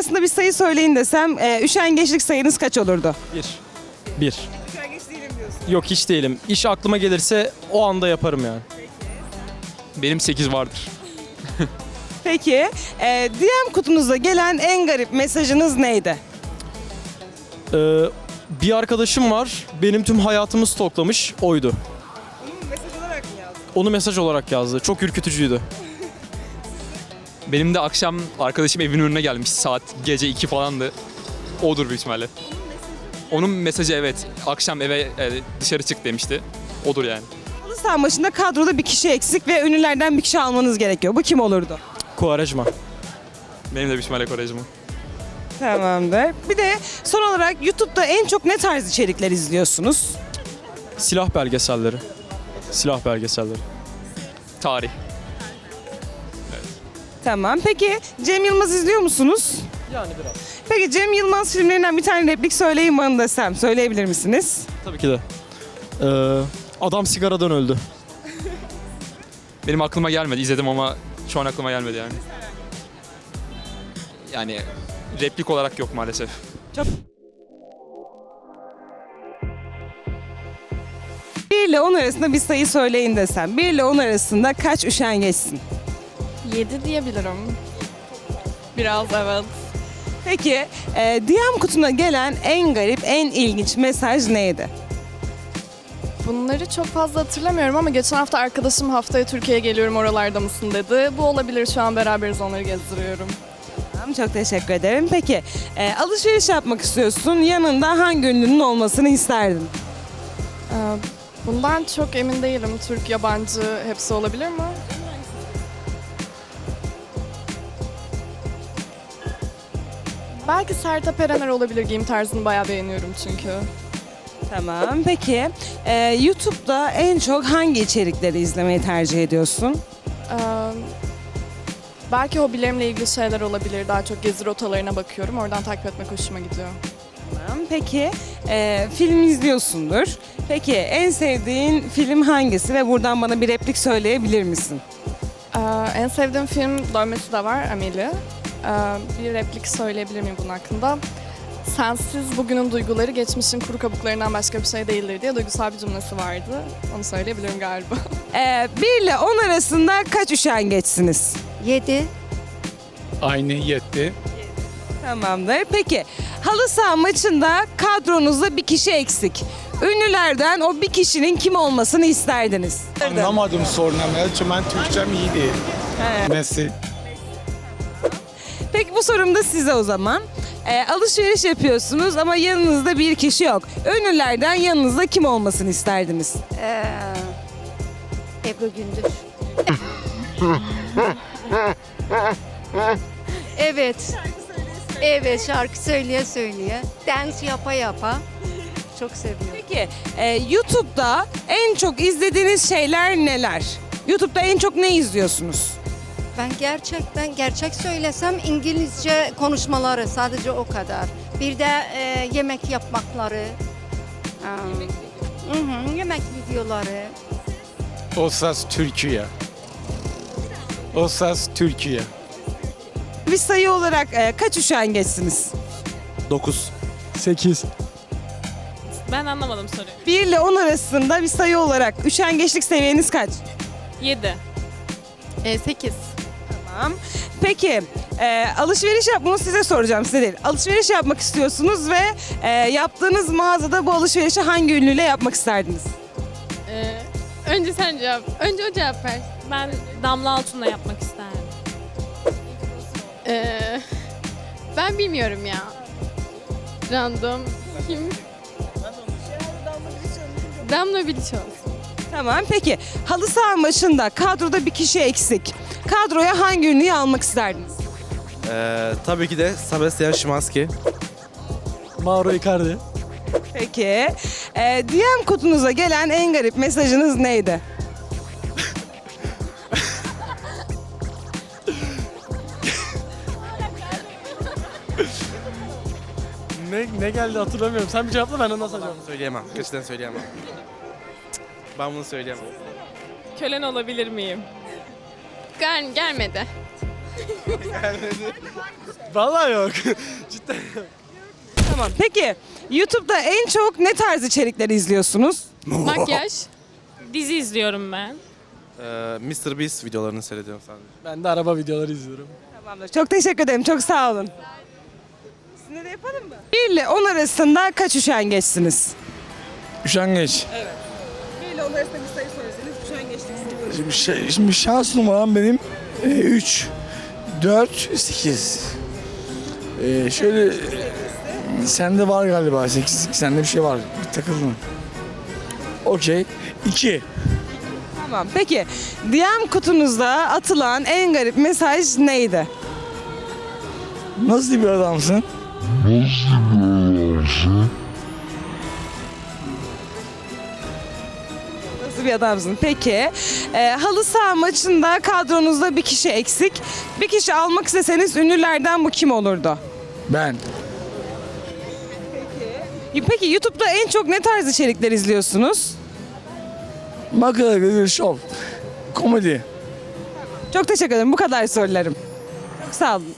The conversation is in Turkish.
arasında bir sayı söyleyin desem e, üşengeçlik sayınız kaç olurdu? Bir. Bir. Üşengeç değilim diyorsun. Yok hiç değilim. İş aklıma gelirse o anda yaparım yani. Benim 8 vardır. Peki e, DM kutunuza gelen en garip mesajınız neydi? Ee, bir arkadaşım var. Benim tüm hayatımı stoklamış. Oydu. Mesaj olarak mı yazdın? Onu mesaj olarak yazdı. Çok ürkütücüydü. Benim de akşam arkadaşım evin önüne gelmiş. Saat gece 2 falandı. Odur büyük ihtimalle. Onun mesajı evet. Akşam eve e, dışarı çık demişti. Odur yani. Halı saha maçında kadroda bir kişi eksik ve ünlülerden bir kişi almanız gerekiyor. Bu kim olurdu? Kuarajma. Benim de büyük ihtimalle Korejim. Tamamdır. Bir de son olarak YouTube'da en çok ne tarz içerikler izliyorsunuz? Silah belgeselleri. Silah belgeselleri. Tarih. Tamam. Peki Cem Yılmaz izliyor musunuz? Yani biraz. Peki Cem Yılmaz filmlerinden bir tane replik söyleyin bana desem. Söyleyebilir misiniz? Tabii ki de. Ee, adam sigaradan öldü. Benim aklıma gelmedi. İzledim ama şu an aklıma gelmedi yani. Yani replik olarak yok maalesef. Çok... 1 ile 10 arasında bir sayı söyleyin desem. 1 ile 10 arasında kaç üşengeçsin? 7 diyebilirim. Biraz evet. Peki e, DM kutuna gelen en garip, en ilginç mesaj neydi? Bunları çok fazla hatırlamıyorum ama geçen hafta arkadaşım haftaya Türkiye'ye geliyorum oralarda mısın dedi. Bu olabilir şu an beraberiz onları gezdiriyorum. Tamam, çok teşekkür ederim. Peki e, alışveriş yapmak istiyorsun. Yanında hangi ünlünün olmasını isterdin? Ee, bundan çok emin değilim. Türk, yabancı hepsi olabilir mi? Belki Sertab Erener olabilir. Giyim tarzını bayağı beğeniyorum çünkü. Tamam. Peki e, YouTube'da en çok hangi içerikleri izlemeyi tercih ediyorsun? Ee, belki hobilerimle ilgili şeyler olabilir. Daha çok gezi rotalarına bakıyorum. Oradan takip etmek hoşuma gidiyor. Tamam. Peki e, film izliyorsundur. Peki en sevdiğin film hangisi ve buradan bana bir replik söyleyebilir misin? Ee, en sevdiğim film dövmesi de var Amelie. Ee, bir replik söyleyebilir miyim bunun hakkında? Sensiz bugünün duyguları geçmişin kuru kabuklarından başka bir şey değildir diye duygusal bir cümlesi vardı. Onu söyleyebilirim galiba. E, 1 ile 10 arasında kaç üşengeçsiniz? 7. Aynı yetti. Tamamdır. Peki halı saha maçında kadronuzda bir kişi eksik. Ünlülerden o bir kişinin kim olmasını isterdiniz? Anlamadım sorunu çünkü ben Türkçem iyi değil. Messi. Peki bu sorum da size o zaman. Ee, alışveriş yapıyorsunuz ama yanınızda bir kişi yok. Ünlülerden yanınızda kim olmasını isterdiniz? Ee, Ebru Gündüz. evet. Evet şarkı söyleye söyleye. Dans yapa yapa. Çok seviyorum. Peki e, YouTube'da en çok izlediğiniz şeyler neler? YouTube'da en çok ne izliyorsunuz? Ben gerçekten gerçek söylesem İngilizce konuşmaları sadece o kadar. Bir de e, yemek yapmakları. Hı hı, yemek videoları. O ses Türkiye. O ses Türkiye. Bir sayı olarak e, kaç üşengeçsiniz? 9. 8. Ben anlamadım soruyu. 1 ile 10 arasında bir sayı olarak üşengeçlik seviyeniz kaç? 7. E, 8. Tamam. Peki e, alışveriş yap bunu size soracağım size değil. Alışveriş yapmak istiyorsunuz ve e, yaptığınız mağazada bu alışverişi hangi ünlüyle yapmak isterdiniz? Ee, önce sen cevap. Önce o cevap ver. Ben Damla Altun'la yapmak isterdim. Ee, ben bilmiyorum ya. Random. Kim? Damla Bilic olsun. Tamam peki halı saha maçında kadroda bir kişi eksik. Kadroya hangi ünlüyü almak isterdiniz? Ee, tabii ki de Sebastian Szymanski. Mauro Icardi. Peki e, DM kutunuza gelen en garip mesajınız neydi? Ne, ne geldi hatırlamıyorum. Sen bir cevapla ben de nasıl cevap? Söyleyemem. Gerçekten söyleyemem. Ben bunu söyleyemem. Kölen olabilir miyim? Gel, gelmedi. Vallahi yok. Tamam. Peki YouTube'da en çok ne tarz içerikleri izliyorsunuz? Makyaj. Dizi izliyorum ben. Ee, Mr. Beast videolarını seyrediyorum sadece. Ben de araba videoları izliyorum. Tamamdır. Çok teşekkür ederim. Çok sağ olun. Sizinle de yapalım mı? 1 ile 10 arasında kaç üşengeçsiniz? Üşengeç. 1 ile 10 arasında bir sayı söyleseniz üşengeçliksiniz. Şimdi, şey, şimdi şans numaram benim 3, 4, 8. Ee, şöyle e, sende var galiba 8. Sende bir şey var. Bir takıldın. Okey. 2. Tamam. Peki DM kutunuzda atılan en garip mesaj neydi? Nasıl bir adamsın? Nasıl bir adamsın? Peki e, halı saha maçında kadronuzda bir kişi eksik. Bir kişi almak isteseniz ünlülerden bu kim olurdu? Ben. Peki YouTube'da en çok ne tarz içerikler izliyorsunuz? Makara bir şov. Komedi. Çok teşekkür ederim. Bu kadar sorularım. Çok sağ olun.